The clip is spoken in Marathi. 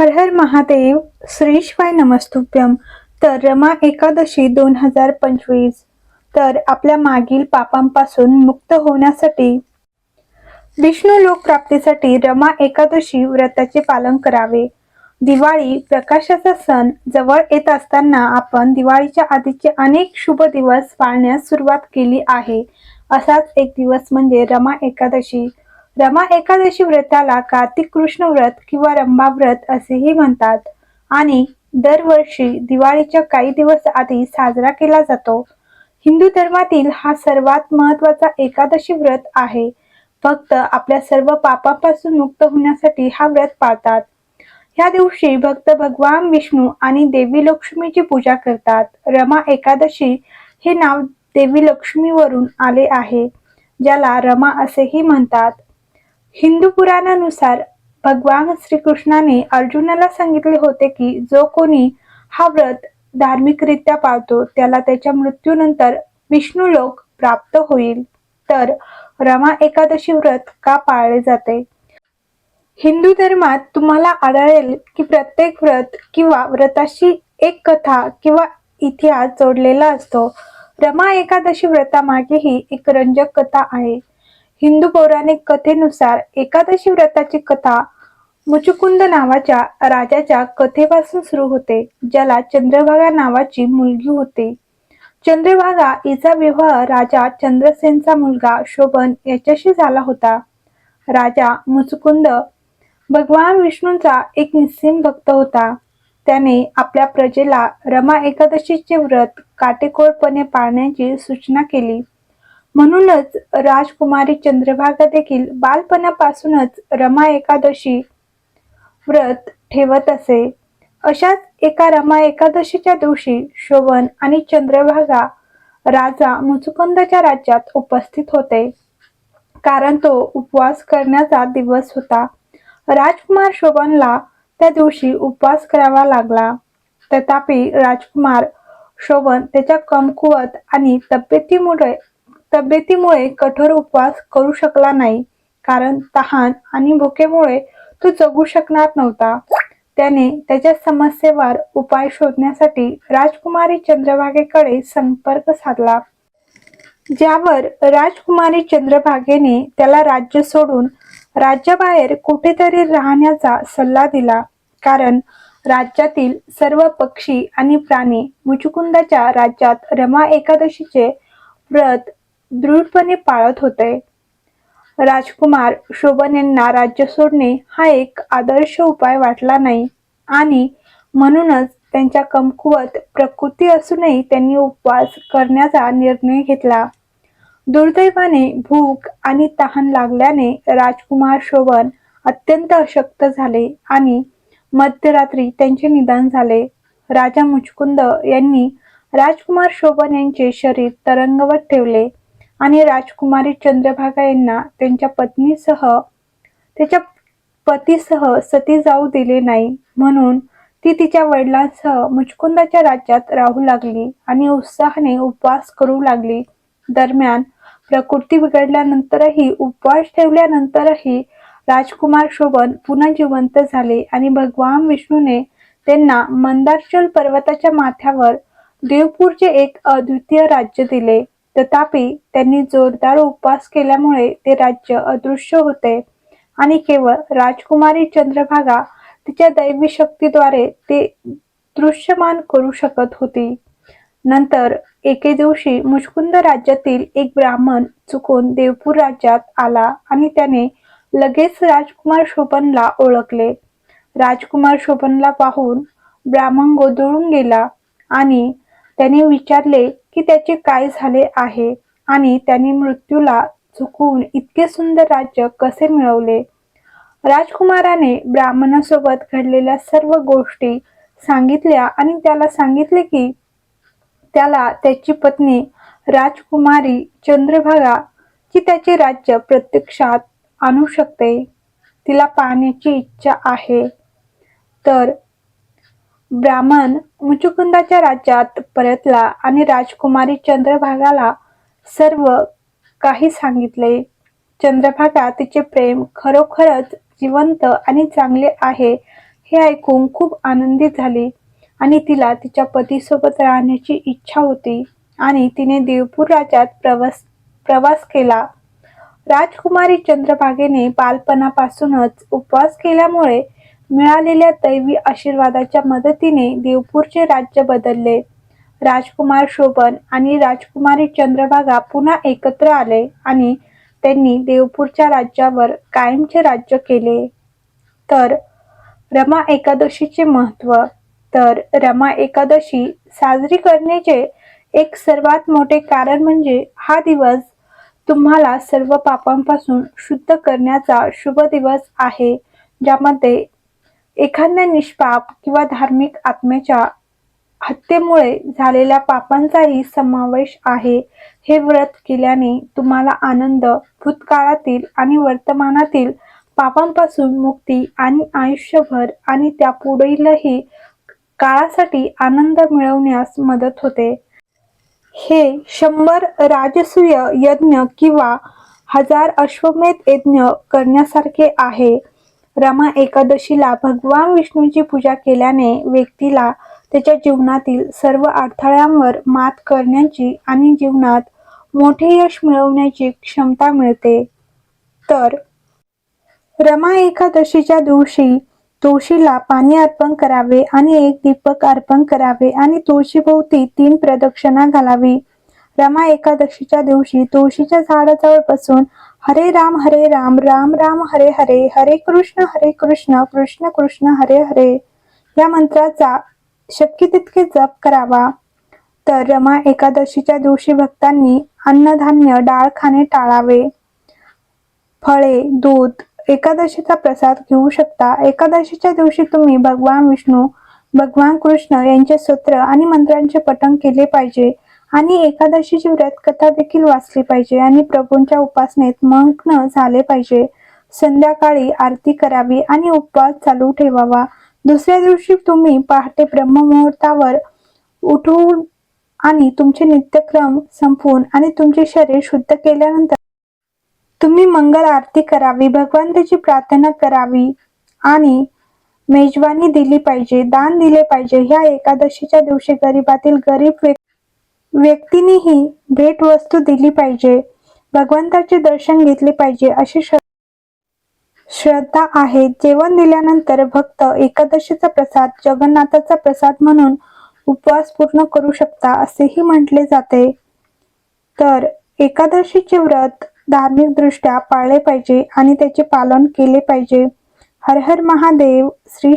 हर हर महादेव श्री शिवाय नमस्तुभ्यम. तर रमा एकादशी दोन हजार पंचवीस. तर आपल्या मागील पापांपासून मुक्त होण्यासाठी विष्णू लोक प्राप्तीसाठी रमा एकादशी व्रताचे पालन करावे. दिवाळी प्रकाशाचा सण जवळ येत असताना आपण दिवाळीच्या आधीचे अनेक शुभ दिवस पाळण्यास सुरुवात केली आहे. असाच एक दिवस म्हणजे रमा एकादशी. रमा एकादशी व्रताला कार्तिक कृष्ण व्रत किंवा रंभा व्रत असेही म्हणतात. आणि दरवर्षी दिवाळीच्या काही दिवस आधी साजरा केला जातो. हिंदू धर्मातील हा सर्वात महत्त्वाचा एकादशी व्रत आहे. फक्त आपल्या सर्व पापापासून मुक्त होण्यासाठी हा व्रत पाळतात. या दिवशी भक्त भगवान विष्णू आणि देवी लक्ष्मीची पूजा करतात. रमा एकादशी हे नाव देवी लक्ष्मीवरून आले आहे ज्याला रमा असेही म्हणतात. हिंदू पुराणानुसार भगवान श्रीकृष्णाने अर्जुनाला सांगितले होते की जो कोणी हा व्रत धार्मिकरित्या पाळतो त्याला त्याच्या मृत्यूनंतर विष्णू लोक प्राप्त होईल. तर रमा एकादशी व्रत का पाळले जाते? हिंदू धर्मात तुम्हाला आढळेल की प्रत्येक व्रत किंवा व्रताशी एक कथा किंवा इतिहास जोडलेला असतो. रमा एकादशी व्रतामागेही एक रंजक कथा आहे. हिंदू पौराणिक कथेनुसार एकादशी व्रताची कथा मुचुकुंद नावाच्या राजाच्या कथेपासून सुरू होते ज्याला चंद्रभागा नावाची मुलगी होती. चंद्रभागा हिचा विवाह राजा चंद्रसेनचा मुलगा शोभन याच्याशी झाला होता. राजा मुचुकुंद भगवान विष्णूंचा एक निस्सीम भक्त होता. त्याने आपल्या प्रजेला रमा एकादशीचे व्रत काटेकोरपणे पाळण्याची सूचना केली. म्हणूनच राजकुमारी चंद्रभागा देखील बालपणापासूनच रमा एकादशी व्रत ठेवत असे. अशाच एका रमा एकादशीच्या दिवशी शोभन आणि चंद्रभागा राजा मुचुकंदच्या राज्यात उपस्थित होते. कारण तो उपवास करण्याचा दिवस होता. राजकुमार शोभनला त्या दिवशी उपवास करावा लागला. तथापि राजकुमार शोभन त्याच्या कमकुवत आणि तब्येतीमुळे तब्येतीमुळे कठोर उपवास करू शकला नाही कारण तहान आणि भुकेमुळे तो जगू शकणार नव्हता. त्याने त्याच्या समस्येवर उपाय शोधण्यासाठी राजकुमारी चंद्रभागेकडे संपर्क साधला. ज्यावर राजकुमारी चंद्रभागेने त्याला राज्य सोडून राज्याबाहेर कुठेतरी राहण्याचा सल्ला दिला कारण राज्यातील सर्व पक्षी आणि प्राणी मुचुकुंदाच्या राज्यात रमा एकादशीचे व्रत दृढपणे पाळत होते. राजकुमार शोभन यांना राज्य सोडणे हा एक आदर्श उपाय वाटला नाही आणि म्हणूनच त्यांच्या कमकुवत प्रकृती असूनही त्यांनी उपवास करण्याचा निर्णय घेतला. दुर्दैवाने भूक आणि तहान लागल्याने राजकुमार शोभन अत्यंत अशक्त झाले आणि मध्यरात्री त्यांचे निधन झाले. राजा मुचकुंद यांनी राजकुमार शोभन यांचे शरीर तरंगवत ठेवले. आणि राजकुमारी चंद्रभागा यांना त्यांच्या पत्नीसह त्याच्या पतीसह सती जाऊ दिले नाही. म्हणून ती तिच्या वडिलांसह मुचकुंदाच्या राज्यात राहू लागली आणि उत्साहाने उपवास करू लागली. दरम्यान प्रकृती बिघडल्यानंतरही उपवास ठेवल्यानंतरही राजकुमार शोभन पुन्हा जिवंत झाले आणि भगवान विष्णूने त्यांना मंदारचल पर्वताच्या माथ्यावर देवपूरचे एक अद्वितीय राज्य दिले. तथापि त्यांनी जोरदार उपवास केल्यामुळे ते राज्य अदृश्य होते. आणि केवळ राजकुमारी चंद्रभागा तिच्या दैवी शक्तीद्वारे ते दृश्यमान करू शकत होती. नंतर एके दिवशी मुचकुंद राज्यातील एक ब्राह्मण चुकून देवपूर राज्यात आला आणि त्याने लगेच राजकुमार शोभनला ओळखले. राजकुमार शोभनला पाहून ब्राह्मण गोंधळून गेला आणि त्याने विचारले की त्याचे काय झाले आहे आणि त्याने मृत्यूला झुकून इतके सुंदर राज्य कसे मिळवले? राजकुमाराने ब्राह्मणासोबत घडलेल्या सर्व गोष्टी सांगितल्या आणि त्याला सांगितले की त्याला त्याची पत्नी राजकुमारी चंद्रभागा जी त्याचे राज्य प्रत्यक्षात आणू शकते. तिला पाहण्याची इच्छा आहे. तर ब्राह्मण मुचुकुंदाच्या राज्यात परतला आणि राजकुमारी चंद्रभागाला सर्व काही सांगितले. चंद्रभागा तिचे प्रेम खरोखरच जिवंत आणि चांगले आहे हे ऐकून खूप आनंदित झाली आणि तिला तिच्या पतीसोबत राहण्याची इच्छा होती आणि तिने देवपूर राज्यात प्रवास प्रवास केला. राजकुमारी चंद्रभागेने बालपणापासूनच उपवास केल्यामुळे मिळालेल्या दैवी आशीर्वादाच्या मदतीने देवपूरचे राज्य बदलले. राजकुमार शोभन आणि राजकुमारी चंद्रभागा पुन्हा एकत्र आले आणि त्यांनी देवपूरच्या राज्यावर कायमचे राज्य केले. तर रमा एकादशीचे महत्त्व तर रमा एकादशी साजरी करण्याचे एक सर्वात मोठे कारण म्हणजे हा दिवस तुम्हाला सर्व पापांपासून शुद्ध करण्याचा शुभ दिवस आहे ज्यामध्ये एखाद्या निष्पाप किंवा धार्मिक आत्म्याच्या हत्येमुळे झालेल्या पापांचाही समावेश आहे. हे व्रत केल्याने तुम्हाला आनंद भूतकाळातील आणि वर्तमानातील पापांपासून मुक्ती आणि आयुष्यभर आणि त्या पुढीलही काळासाठी आनंद मिळवण्यास मदत होते. हे शंभर राजसूय यज्ञ किंवा हजार अश्वमेध यज्ञ करण्यासारखे आहे. रमा एकादशीला भगवान विष्णूची पूजा केल्याने व्यक्तीला त्याच्या जीवनातील सर्व अडथळ्यांवर मात करण्याची आणि जीवनात मोठे यश मिळवण्याची क्षमता मिळते. तर रमा एकादशीच्या दिवशी तुळशीला पाणी अर्पण करावे आणि एक दीपक अर्पण करावे आणि तुळशीभोवती तीन प्रदक्षिणा घालावी. रमा एकादशीच्या दिवशी तुळशीच्या झाडाजवळ बसून हरे राम हरे राम राम राम हरे हरे हरे कृष्ण हरे कृष्ण कृष्ण कृष्ण हरे हरे. या मंत्राचा शक्य तितके जप करावा. तर रमा एकादशीच्या दिवशी भक्तांनी अन्नधान्य डाळ खाणे टाळावे. फळे दूध एकादशीचा प्रसाद घेऊ शकता. एकादशीच्या दिवशी तुम्ही भगवान विष्णू भगवान कृष्ण यांचे सूत्र आणि मंत्रांचे पठण केले पाहिजे. आणि एकादशीची व्रत कथा देखील वाचली पाहिजे आणि प्रभूंच्या उपासनेत मग्न झाले पाहिजे. संध्याकाळी आरती करावी आणि उपवास चालू ठेवावा. दुसऱ्या दिवशी तुम्ही पहाटे ब्रह्ममुहूर्तावर उठून आणि तुमचे नित्यक्रम संपवून आणि तुमचे शरीर शुद्ध केल्यानंतर तुम्ही मंगल आरती करावी भगवंताची प्रार्थना करावी आणि मेजवानी दिली पाहिजे दान दिले पाहिजे. ह्या एकादशीच्या दिवशी गरीबातील गरीब व्यक्ती व्यक्तीनेही भेटवस्तू दिली पाहिजे. भगवंताचे दर्शन घेतले पाहिजे अशी श्रद्धा आहे. जेवण दिल्यानंतर भक्त एकादशीचा प्रसाद जगन्नाथाचा प्रसाद म्हणून उपवास पूर्ण करू शकता असेही म्हटले जाते. तर एकादशीचे व्रत धार्मिक दृष्ट्या पाळले पाहिजे आणि त्याचे पालन केले पाहिजे. हर हर महादेव श्री